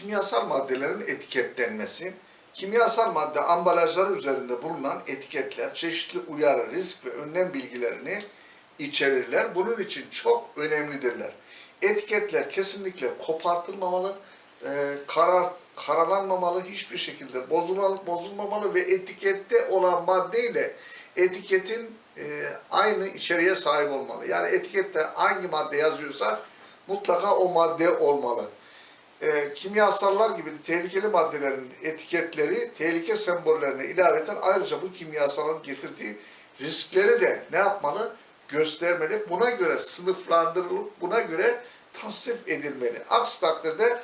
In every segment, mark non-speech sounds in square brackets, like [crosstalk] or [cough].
kimyasal maddelerin etiketlenmesi, kimyasal madde ambalajları üzerinde bulunan etiketler çeşitli uyarı, risk ve önlem bilgilerini içerirler. Bunun için çok önemlidirler. Etiketler kesinlikle kopartılmamalı, e, karar karalanmamalı, hiçbir şekilde bozulmalı, bozulmamalı ve etikette olan maddeyle etiketin e, aynı içeriğe sahip olmalı. Yani etikette hangi madde yazıyorsa mutlaka o madde olmalı. E, kimyasallar gibi tehlikeli maddelerin etiketleri tehlike sembollerine ilaveten ayrıca bu kimyasalın getirdiği riskleri de ne yapmalı? Göstermeli. Buna göre sınıflandırılıp buna göre tasnif edilmeli. Aksi takdirde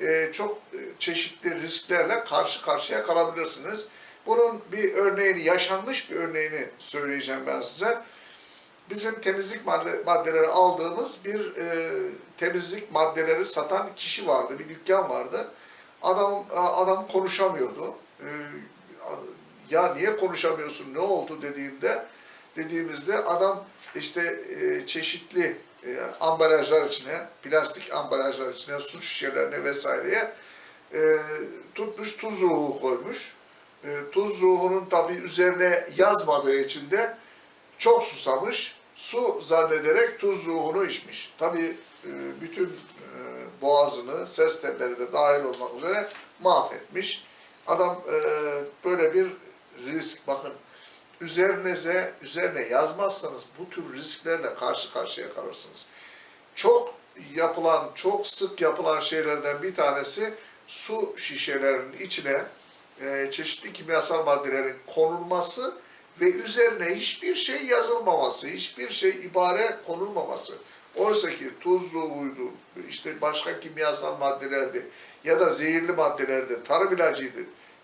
e, çok e, çeşitli risklerle karşı karşıya kalabilirsiniz. Bunun bir örneğini, yaşanmış bir örneğini söyleyeceğim ben size. Bizim temizlik madde, maddeleri aldığımız bir e, temizlik maddeleri satan kişi vardı, bir dükkan vardı. Adam adam konuşamıyordu. E, ya niye konuşamıyorsun, ne oldu dediğimde dediğimizde adam işte e, çeşitli e, ambalajlar içine, plastik ambalajlar içine, su şişelerine vesaireye e, tutmuş tuz ruhu koymuş. E, tuz ruhunun tabi üzerine yazmadığı için de çok susamış. Su zannederek tuz ruhunu içmiş. Tabi e, bütün e, boğazını, ses telleri de dahil olmak üzere mahvetmiş. Adam e, böyle bir risk, bakın üzerinize, üzerine yazmazsanız bu tür risklerle karşı karşıya kalırsınız. Çok yapılan, çok sık yapılan şeylerden bir tanesi su şişelerinin içine çeşitli kimyasal maddelerin konulması ve üzerine hiçbir şey yazılmaması, hiçbir şey ibare konulmaması. Oysa ki tuz ruhuydu, işte başka kimyasal maddelerdi ya da zehirli maddelerdi, tarım ilacıydı.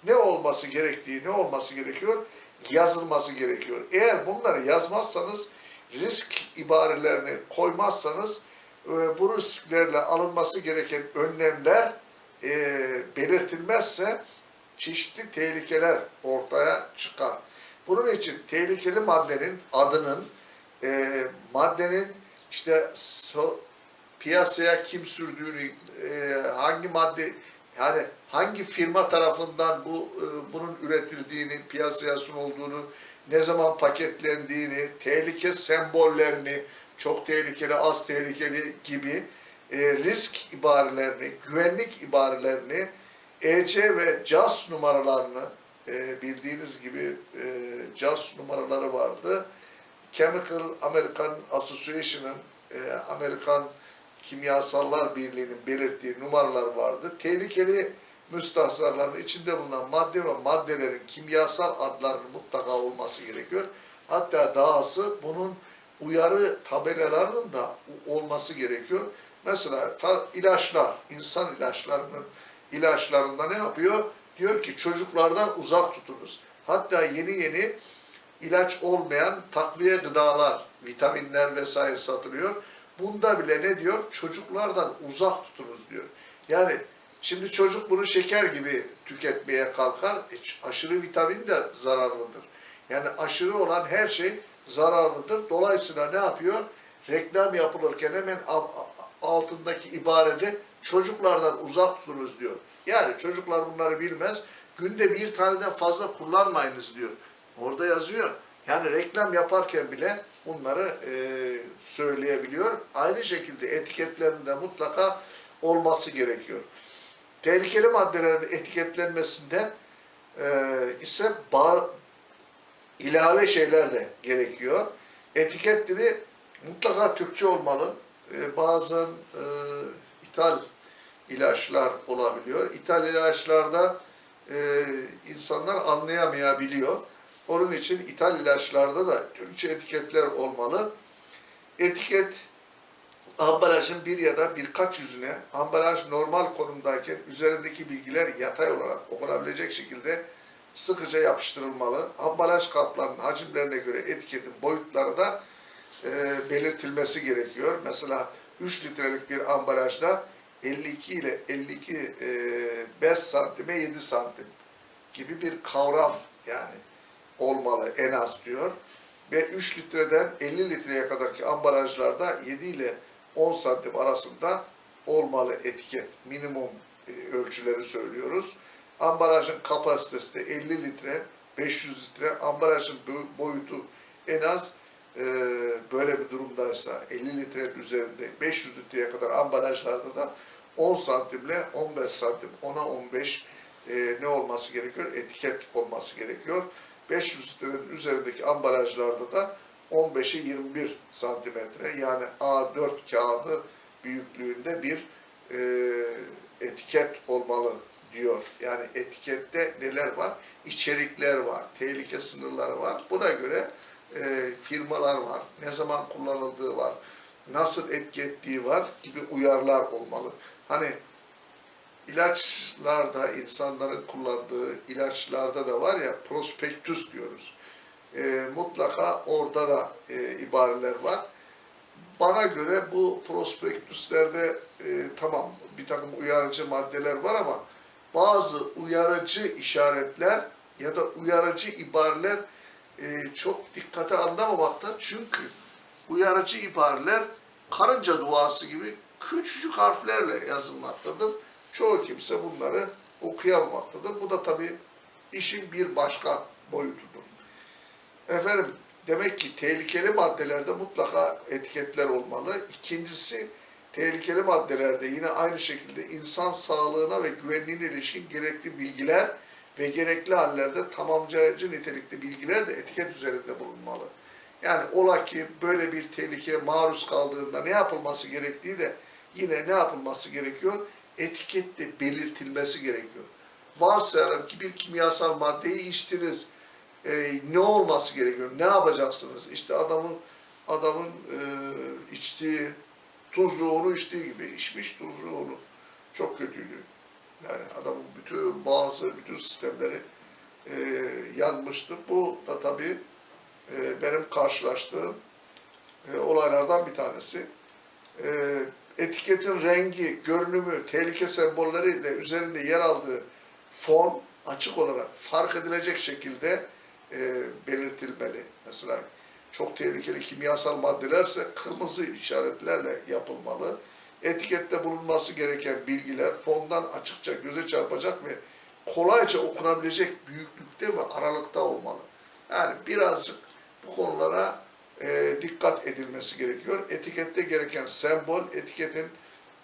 Ne olması gerektiği, ne olması gerekiyor? Yazılması gerekiyor. Eğer bunları yazmazsanız, risk ibarelerini koymazsanız, e, bu risklerle alınması gereken önlemler e, belirtilmezse çeşitli tehlikeler ortaya çıkar. Bunun için tehlikeli maddenin adının, e, maddenin işte so, piyasaya kim sürdüğünü, e, hangi madde, yani hangi firma tarafından bu e, bunun üretildiğini, piyasaya sunulduğunu, ne zaman paketlendiğini, tehlike sembollerini, çok tehlikeli, az tehlikeli gibi e, risk ibarelerini, güvenlik ibarelerini, EC ve CAS numaralarını e, bildiğiniz gibi e, CAS numaraları vardı. Chemical American Association'ın e, Amerikan Kimyasallar Birliği'nin belirttiği numaralar vardı. Tehlikeli müstahsarların içinde bulunan madde ve maddelerin kimyasal adlarının mutlaka olması gerekiyor. Hatta dahası bunun uyarı tabelalarının da olması gerekiyor. Mesela ilaçlar, insan ilaçlarının ilaçlarında ne yapıyor? Diyor ki çocuklardan uzak tutunuz. Hatta yeni yeni ilaç olmayan takviye gıdalar, vitaminler vesaire satılıyor. Bunda bile ne diyor? Çocuklardan uzak tutunuz diyor. Yani şimdi çocuk bunu şeker gibi tüketmeye kalkar. E, aşırı vitamin de zararlıdır. Yani aşırı olan her şey zararlıdır. Dolayısıyla ne yapıyor? Reklam yapılırken hemen altındaki ibarede çocuklardan uzak tutunuz diyor. Yani çocuklar bunları bilmez. Günde bir taneden fazla kullanmayınız diyor. Orada yazıyor. Yani reklam yaparken bile bunları e, söyleyebiliyor. Aynı şekilde etiketlerinde mutlaka olması gerekiyor. Tehlikeli maddelerin etiketlenmesinde e, ise bağ, ilave şeyler de gerekiyor. Etiket dili mutlaka Türkçe olmalı. E, bazen e, ithal ilaçlar olabiliyor. İthal ilaçlarda e, insanlar anlayamayabiliyor. Onun için ithal ilaçlarda da Türkçe etiketler olmalı. Etiket ambalajın bir ya da birkaç yüzüne ambalaj normal konumdayken üzerindeki bilgiler yatay olarak okunabilecek şekilde sıkıca yapıştırılmalı. Ambalaj kaplarının hacimlerine göre etiketin boyutları da e, belirtilmesi gerekiyor. Mesela 3 litrelik bir ambalajda 52 ile 52 e, 5 santime 7 santim gibi bir kavram yani olmalı en az diyor. Ve 3 litreden 50 litreye kadarki ambalajlarda 7 ile 10 santim arasında olmalı etiket minimum e, ölçü. ölçüleri söylüyoruz. Ambalajın kapasitesi de 50 litre, 500 litre. Ambalajın bo- boyutu en az e, böyle bir durumdaysa 50 litrenin üzerinde 500 litreye kadar ambalajlarda da 10 santimle 15 santim, 10'a 15 e, ne olması gerekiyor? Etiket olması gerekiyor. 500 litrenin üzerindeki ambalajlarda da 15'e 21 santimetre yani A4 kağıdı büyüklüğünde bir e, etiket olmalı diyor. Yani etikette neler var? İçerikler var, tehlike sınırları var. Buna göre e, firmalar var, ne zaman kullanıldığı var, nasıl etki ettiği var gibi uyarılar olmalı. Hani ilaçlarda insanların kullandığı ilaçlarda da var ya prospektüs diyoruz. E, mutlaka orada da e, ibareler var. Bana göre bu prospektüslerde e, tamam bir takım uyarıcı maddeler var ama bazı uyarıcı işaretler ya da uyarıcı ibareler e, çok dikkate alınamamakta. Çünkü uyarıcı ibareler karınca duası gibi küçücük harflerle yazılmaktadır. Çoğu kimse bunları okuyamamaktadır. Bu da tabii işin bir başka boyutudur. Efendim demek ki tehlikeli maddelerde mutlaka etiketler olmalı. İkincisi tehlikeli maddelerde yine aynı şekilde insan sağlığına ve güvenliğine ilişkin gerekli bilgiler ve gerekli hallerde tamamlayıcı nitelikli bilgiler de etiket üzerinde bulunmalı. Yani ola ki böyle bir tehlikeye maruz kaldığında ne yapılması gerektiği de yine ne yapılması gerekiyor? Etikette belirtilmesi gerekiyor. Varsayalım ki bir kimyasal maddeyi içtiniz, e, ne olması gerekiyor? Ne yapacaksınız? İşte adamın adamın e, içtiği tuzlu onu içtiği gibi içmiş tuzlu onu. Çok kötüydü. Yani adamın bütün boğazı, bütün sistemleri e, yanmıştı. Bu da tabii e, benim karşılaştığım e, olaylardan bir tanesi. E, etiketin rengi, görünümü, tehlike sembolleriyle üzerinde yer aldığı fon açık olarak fark edilecek şekilde e, belirtilmeli. Mesela çok tehlikeli kimyasal maddelerse kırmızı işaretlerle yapılmalı. Etikette bulunması gereken bilgiler fondan açıkça göze çarpacak ve kolayca okunabilecek büyüklükte ve aralıkta olmalı. Yani birazcık bu konulara e, dikkat edilmesi gerekiyor. Etikette gereken sembol etiketin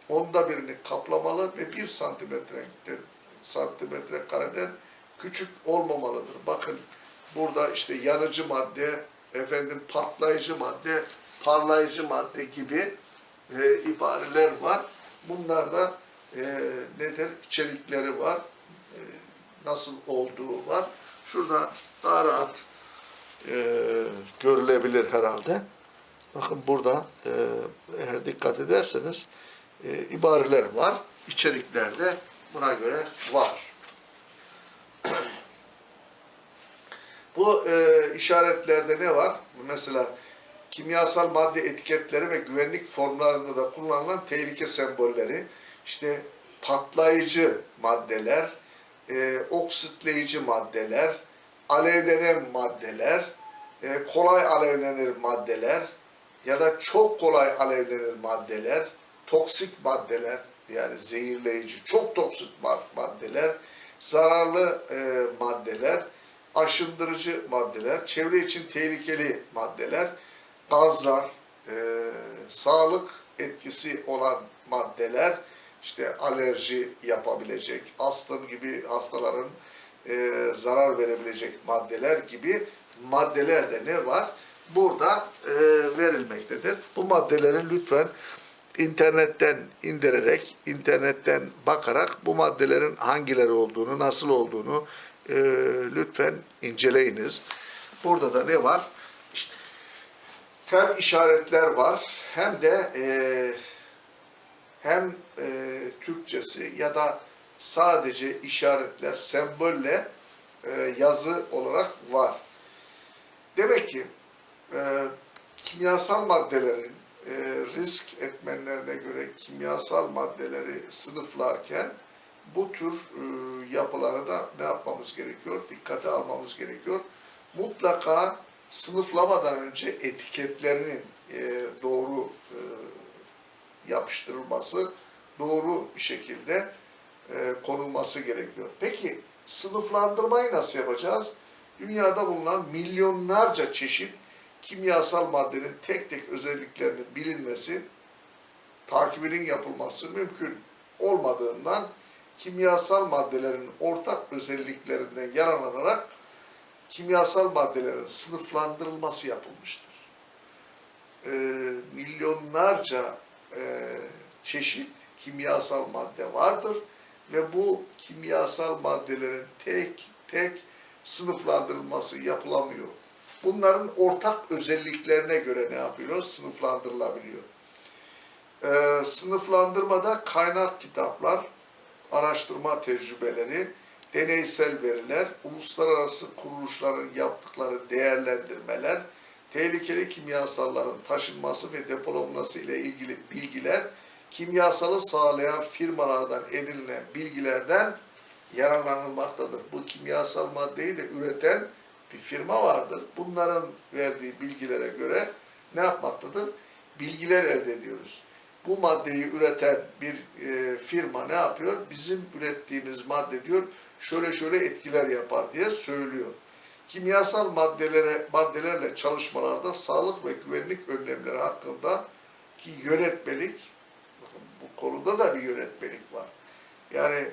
onda birini kaplamalı ve bir santimetre santimetre kareden küçük olmamalıdır. Bakın burada işte yanıcı madde, efendim patlayıcı madde, parlayıcı madde gibi e, ibareler var. Bunlarda e, nedir? İçerikleri var. E, nasıl olduğu var. Şurada daha rahat e, görülebilir herhalde. Bakın burada e, eğer dikkat ederseniz e, ibareler var. İçeriklerde buna göre var. [clears throat] Bu e, işaretlerde ne var? Mesela kimyasal madde etiketleri ve güvenlik formlarında da kullanılan tehlike sembolleri, işte patlayıcı maddeler, e, oksitleyici maddeler, alevlenen maddeler, e, kolay alevlenir maddeler ya da çok kolay alevlenir maddeler, toksik maddeler yani zehirleyici, çok toksik maddeler, zararlı e, maddeler, aşındırıcı maddeler, çevre için tehlikeli maddeler, gazlar, e, sağlık etkisi olan maddeler, işte alerji yapabilecek, astım gibi hastaların e, zarar verebilecek maddeler gibi maddelerde ne var? Burada e, verilmektedir. Bu maddeleri lütfen internetten indirerek, internetten bakarak bu maddelerin hangileri olduğunu, nasıl olduğunu e, lütfen inceleyiniz. Burada da ne var? İşte hem işaretler var hem de e, hem e, Türkçesi ya da sadece işaretler, sembolle e, yazı olarak var. Demek ki e, kimyasal maddelerin e, risk etmenlerine göre kimyasal maddeleri sınıflarken bu tür e, yapılara da ne yapmamız gerekiyor? Dikkate almamız gerekiyor. Mutlaka sınıflamadan önce etiketlerinin e, doğru e, yapıştırılması, doğru bir şekilde e, konulması gerekiyor. Peki sınıflandırmayı nasıl yapacağız? Dünyada bulunan milyonlarca çeşit kimyasal maddenin tek tek özelliklerinin bilinmesi, takibinin yapılması mümkün olmadığından kimyasal maddelerin ortak özelliklerinden yararlanarak kimyasal maddelerin sınıflandırılması yapılmıştır. Ee, milyonlarca e, çeşit kimyasal madde vardır ve bu kimyasal maddelerin tek tek sınıflandırılması yapılamıyor. Bunların ortak özelliklerine göre ne yapıyor? Sınıflandırılabiliyor. Ee, sınıflandırmada kaynak kitaplar, araştırma tecrübeleri, deneysel veriler, uluslararası kuruluşların yaptıkları değerlendirmeler, tehlikeli kimyasalların taşınması ve depolanması ile ilgili bilgiler, kimyasalı sağlayan firmalardan edinilen bilgilerden yararlanılmaktadır. Bu kimyasal maddeyi de üreten bir firma vardır. Bunların verdiği bilgilere göre ne yapmaktadır? Bilgiler elde ediyoruz. Bu maddeyi üreten bir e, firma ne yapıyor? Bizim ürettiğimiz madde diyor şöyle şöyle etkiler yapar diye söylüyor. Kimyasal maddelere maddelerle çalışmalarda sağlık ve güvenlik önlemleri hakkında ki yönetmelik konuda da bir yönetmelik var. Yani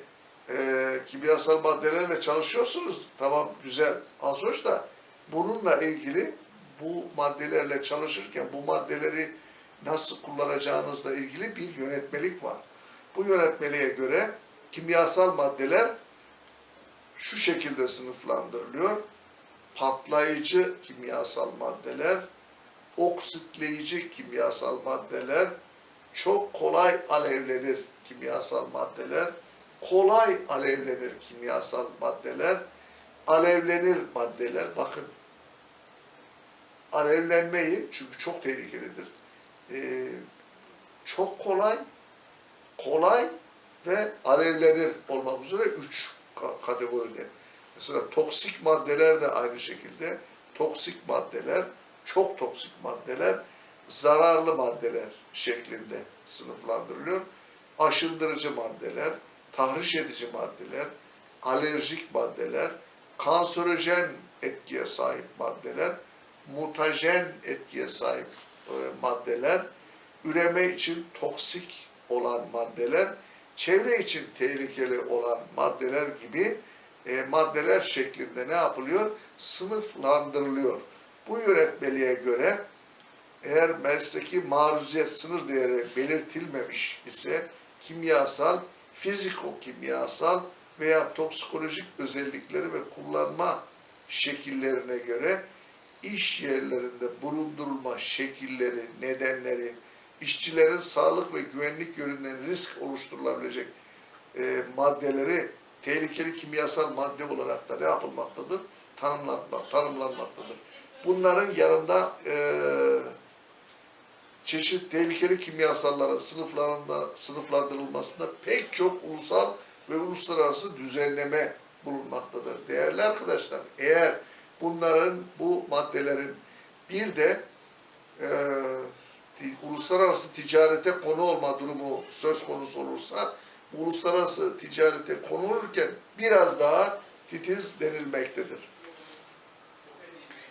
e, kimyasal maddelerle çalışıyorsunuz. Tamam güzel, az hoş da bununla ilgili bu maddelerle çalışırken bu maddeleri nasıl kullanacağınızla ilgili bir yönetmelik var. Bu yönetmeliğe göre kimyasal maddeler şu şekilde sınıflandırılıyor. Patlayıcı kimyasal maddeler, oksitleyici kimyasal maddeler, çok kolay alevlenir kimyasal maddeler, kolay alevlenir kimyasal maddeler, alevlenir maddeler. Bakın alevlenmeyi çünkü çok tehlikelidir. Ee, çok kolay, kolay ve alevlenir olmak üzere üç ka- kategoride. Mesela toksik maddeler de aynı şekilde. Toksik maddeler, çok toksik maddeler, zararlı maddeler şeklinde sınıflandırılıyor. Aşındırıcı maddeler, tahriş edici maddeler, alerjik maddeler, kanserojen etkiye sahip maddeler, mutajen etkiye sahip e, maddeler, üreme için toksik olan maddeler, çevre için tehlikeli olan maddeler gibi e, maddeler şeklinde ne yapılıyor? Sınıflandırılıyor. Bu yönetmeliğe göre eğer mesleki maruziyet sınır değeri belirtilmemiş ise kimyasal, fiziko-kimyasal veya toksikolojik özellikleri ve kullanma şekillerine göre iş yerlerinde bulundurulma şekilleri, nedenleri, işçilerin sağlık ve güvenlik yönünden risk oluşturulabilecek e, maddeleri tehlikeli kimyasal madde olarak da ne yapılmaktadır? Tanımlanma, tanımlanmaktadır. Bunların yanında e, çeşit tehlikeli kimyasalların sınıflarında sınıflandırılmasında pek çok ulusal ve uluslararası düzenleme bulunmaktadır. Değerli arkadaşlar, eğer bunların bu maddelerin bir de e, uluslararası ticarete konu olma durumu söz konusu olursa uluslararası ticarete konulurken biraz daha titiz denilmektedir.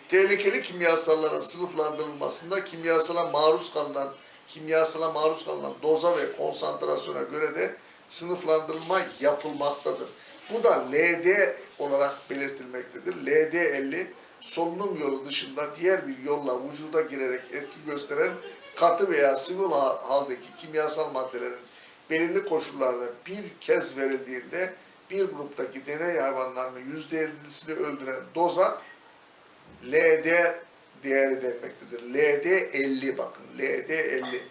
Tehlikeli kimyasalların sınıflandırılmasında kimyasala maruz kalınan kimyasala maruz kalınan doza ve konsantrasyona göre de sınıflandırılma yapılmaktadır. Bu da LD olarak belirtilmektedir. LD50 solunum yolu dışında diğer bir yolla vücuda girerek etki gösteren katı veya sıvı ha- haldeki kimyasal maddelerin belirli koşullarda bir kez verildiğinde bir gruptaki deney hayvanlarının yüzde ellisini öldüren doza LD değeri denmektedir. LD 50 bakın. LD 50.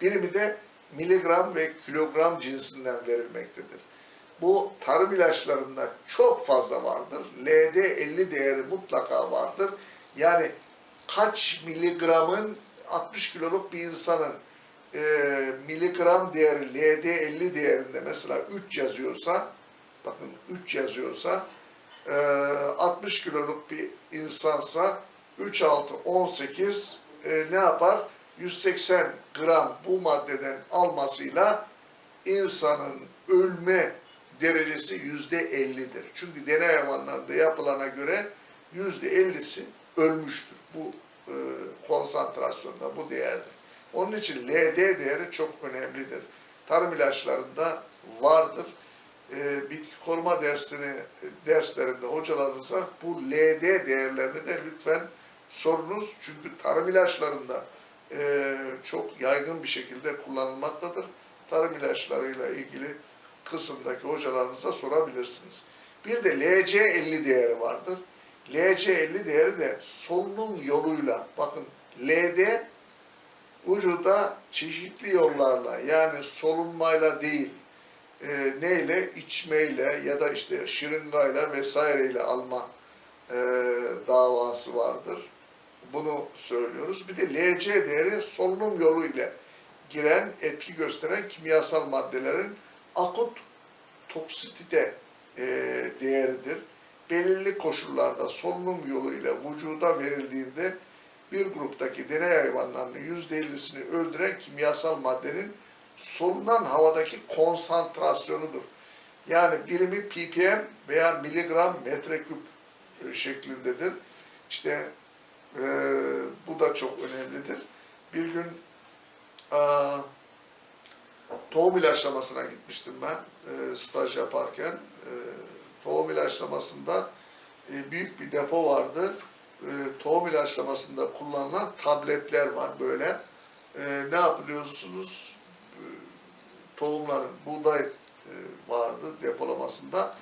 Birimi de miligram ve kilogram cinsinden verilmektedir. Bu tarım ilaçlarında çok fazla vardır. LD 50 değeri mutlaka vardır. Yani kaç miligramın 60 kiloluk bir insanın e, miligram değeri LD 50 değerinde mesela 3 yazıyorsa bakın 3 yazıyorsa e, 60 kiloluk bir insansa 3 6 18 e, ne yapar? 180 gram bu maddeden almasıyla insanın ölme derecesi yüzde ellidir. Çünkü deney hayvanlarında yapılana göre yüzde ellisi ölmüştür bu e, konsantrasyonda, bu değerde. Onun için LD değeri çok önemlidir. Tarım ilaçlarında vardır. E, bitki koruma dersini derslerinde hocalarınıza bu LD değerlerini de lütfen sorunuz. Çünkü tarım ilaçlarında e, çok yaygın bir şekilde kullanılmaktadır. Tarım ilaçlarıyla ilgili kısımdaki hocalarınıza sorabilirsiniz. Bir de LC50 değeri vardır. LC50 değeri de solunum yoluyla, bakın LD vücuda çeşitli yollarla yani solunmayla değil, e, neyle, içmeyle ya da işte şırıngayla vesaireyle alma e, davası vardır. Bunu söylüyoruz. Bir de LC değeri solunum yolu ile giren, etki gösteren kimyasal maddelerin akut toksitite e, değeridir. Belirli koşullarda solunum yolu ile vücuda verildiğinde bir gruptaki deney hayvanlarının %50'sini öldüren kimyasal maddenin solunan havadaki konsantrasyonudur. Yani birimi ppm veya miligram metreküp e, şeklindedir. İşte e, bu da çok önemlidir. Bir gün e, tohum ilaçlamasına gitmiştim ben e, staj yaparken. E, tohum ilaçlamasında e, büyük bir depo vardı. E, tohum ilaçlamasında kullanılan tabletler var böyle. E, ne yapıyorsunuz? Tohumların, buğday e, vardı depolamasında.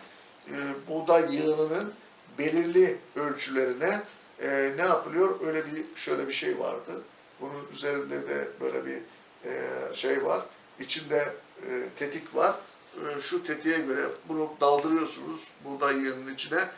E, buğday yığınının belirli ölçülerine e, ne yapılıyor? Öyle bir şöyle bir şey vardı. Bunun üzerinde de böyle bir şey var. İçinde e, tetik var. Şu tetiğe göre bunu daldırıyorsunuz buğday yığının içine.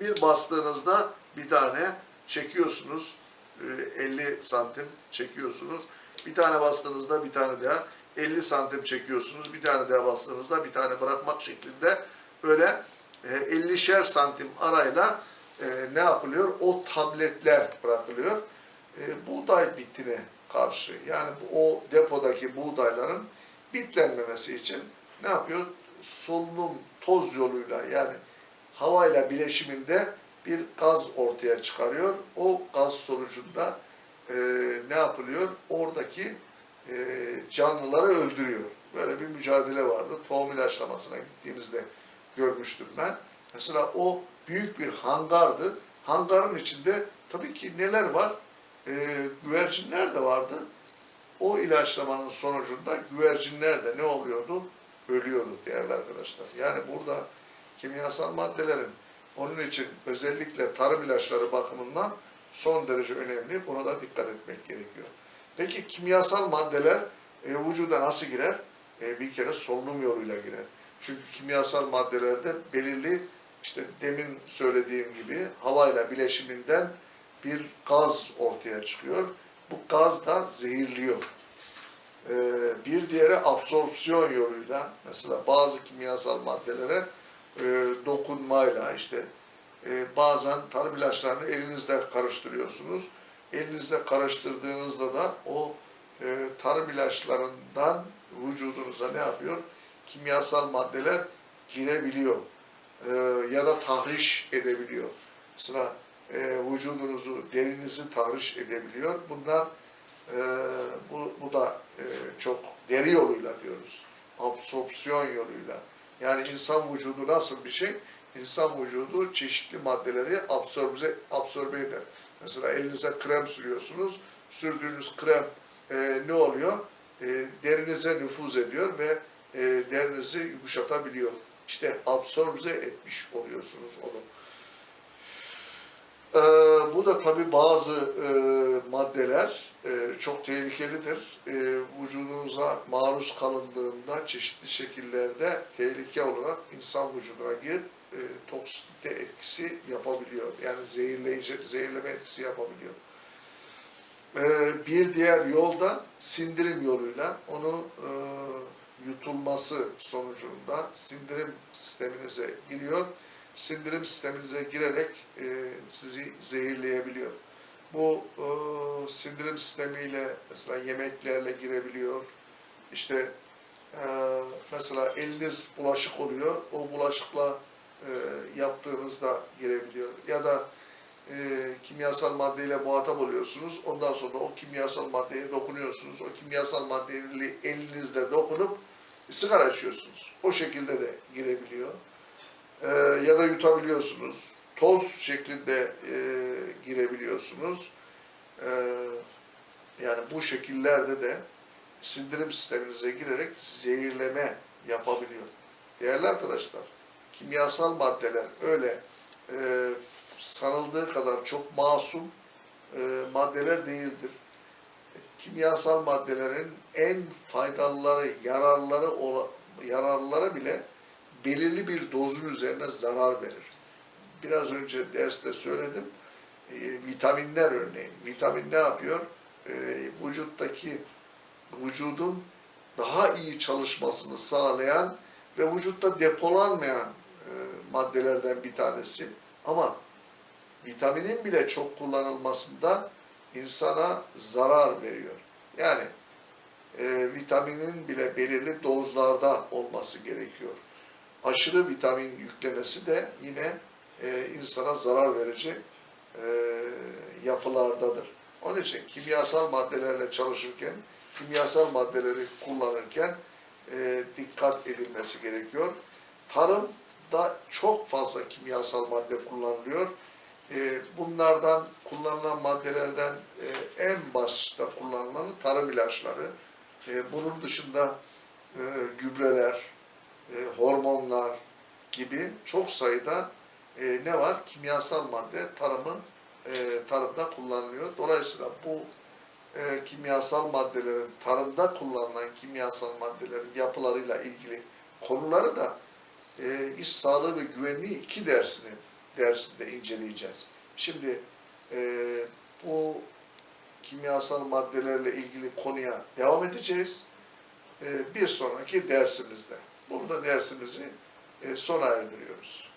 Bir bastığınızda bir tane çekiyorsunuz. E, 50 santim çekiyorsunuz. Bir tane bastığınızda bir tane daha 50 santim çekiyorsunuz. Bir tane daha bastığınızda bir tane bırakmak şeklinde böyle e, 50'şer santim arayla e, ne yapılıyor? O tabletler bırakılıyor. E, buğday bitine karşı yani o depodaki buğdayların bitlenmemesi için ne yapıyor? Solunum toz yoluyla yani havayla bileşiminde bir gaz ortaya çıkarıyor. O gaz sonucunda e, ne yapılıyor? Oradaki e, canlıları öldürüyor. Böyle bir mücadele vardı. Tohum ilaçlamasına gittiğimizde görmüştüm ben. Mesela o büyük bir hangardı. Hangarın içinde tabii ki neler var? E, güvercinler de vardı. O ilaçlamanın sonucunda güvercinler de ne oluyordu? Ölüyordu değerli arkadaşlar. Yani burada kimyasal maddelerin onun için özellikle tarım ilaçları bakımından son derece önemli. Buna da dikkat etmek gerekiyor. Peki kimyasal maddeler e, vücuda nasıl girer? E, bir kere solunum yoluyla girer. Çünkü kimyasal maddelerde belirli işte demin söylediğim gibi havayla bileşiminden bir gaz ortaya çıkıyor. Bu gaz da zehirliyor. Ee, bir diğeri absorpsiyon yoluyla mesela bazı kimyasal maddelere e, dokunmayla işte e, bazen tarım ilaçlarını elinizle karıştırıyorsunuz. Elinizle karıştırdığınızda da o e, tarım ilaçlarından vücudunuza ne yapıyor? Kimyasal maddeler girebiliyor e, ya da tahriş edebiliyor. Mesela e, vücudunuzu, derinizi tahriş edebiliyor. Bunlar e, bu, bu da e, çok deri yoluyla diyoruz. Absorpsiyon yoluyla. Yani insan vücudu nasıl bir şey? İnsan vücudu çeşitli maddeleri absorbe, absorbe eder. Mesela elinize krem sürüyorsunuz. Sürdüğünüz krem e, ne oluyor? E, derinize nüfuz ediyor ve e, derinizi yumuşatabiliyor. İşte absorbe etmiş oluyorsunuz onu. Ee, bu da tabi bazı e, maddeler e, çok tehlikelidir. E, vücudunuza maruz kalındığında çeşitli şekillerde tehlike olarak insan vücuduna girip e, toksite etkisi yapabiliyor. Yani zehirleyici, zehirleme etkisi yapabiliyor. E, bir diğer yol da sindirim yoluyla onu e, yutulması sonucunda sindirim sisteminize giriyor sindirim sisteminize girerek e, sizi zehirleyebiliyor. Bu e, sindirim sistemiyle mesela yemeklerle girebiliyor. İşte Ee, mesela eliniz bulaşık oluyor, o bulaşıkla e, yaptığınızda girebiliyor. Ya da e, kimyasal maddeyle muhatap oluyorsunuz, ondan sonra o kimyasal maddeye dokunuyorsunuz, o kimyasal maddeyi elinizle dokunup sigara içiyorsunuz. O şekilde de girebiliyor. Ee, ya da yutabiliyorsunuz. Toz şeklinde e, girebiliyorsunuz. Ee, yani bu şekillerde de sindirim sisteminize girerek zehirleme yapabiliyor. Değerli arkadaşlar, kimyasal maddeler öyle e, sanıldığı kadar çok masum e, maddeler değildir. Kimyasal maddelerin en faydalıları, yararları yararları bile belirli bir dozun üzerine zarar verir. Biraz önce derste söyledim. E, vitaminler örneğin. Vitamin ne yapıyor? E, vücuttaki vücudun daha iyi çalışmasını sağlayan ve vücutta depolanmayan e, maddelerden bir tanesi. Ama vitaminin bile çok kullanılmasında insana zarar veriyor. Yani e, vitaminin bile belirli dozlarda olması gerekiyor. Aşırı vitamin yüklemesi de yine e, insana zarar verici e, yapılardadır. Onun için kimyasal maddelerle çalışırken, kimyasal maddeleri kullanırken e, dikkat edilmesi gerekiyor. Tarımda çok fazla kimyasal madde kullanılıyor. E, bunlardan kullanılan maddelerden e, en başta kullanılanı tarım ilaçları. E, bunun dışında e, gübreler, e, hormonlar gibi çok sayıda e, ne var? Kimyasal madde tarımın e, tarımda kullanılıyor. Dolayısıyla bu e, kimyasal maddelerin tarımda kullanılan kimyasal maddelerin yapılarıyla ilgili konuları da e, iş sağlığı ve güvenliği iki dersini dersinde inceleyeceğiz. Şimdi e, bu kimyasal maddelerle ilgili konuya devam edeceğiz. E, bir sonraki dersimizde. Burada dersimizi e, sona erdiriyoruz.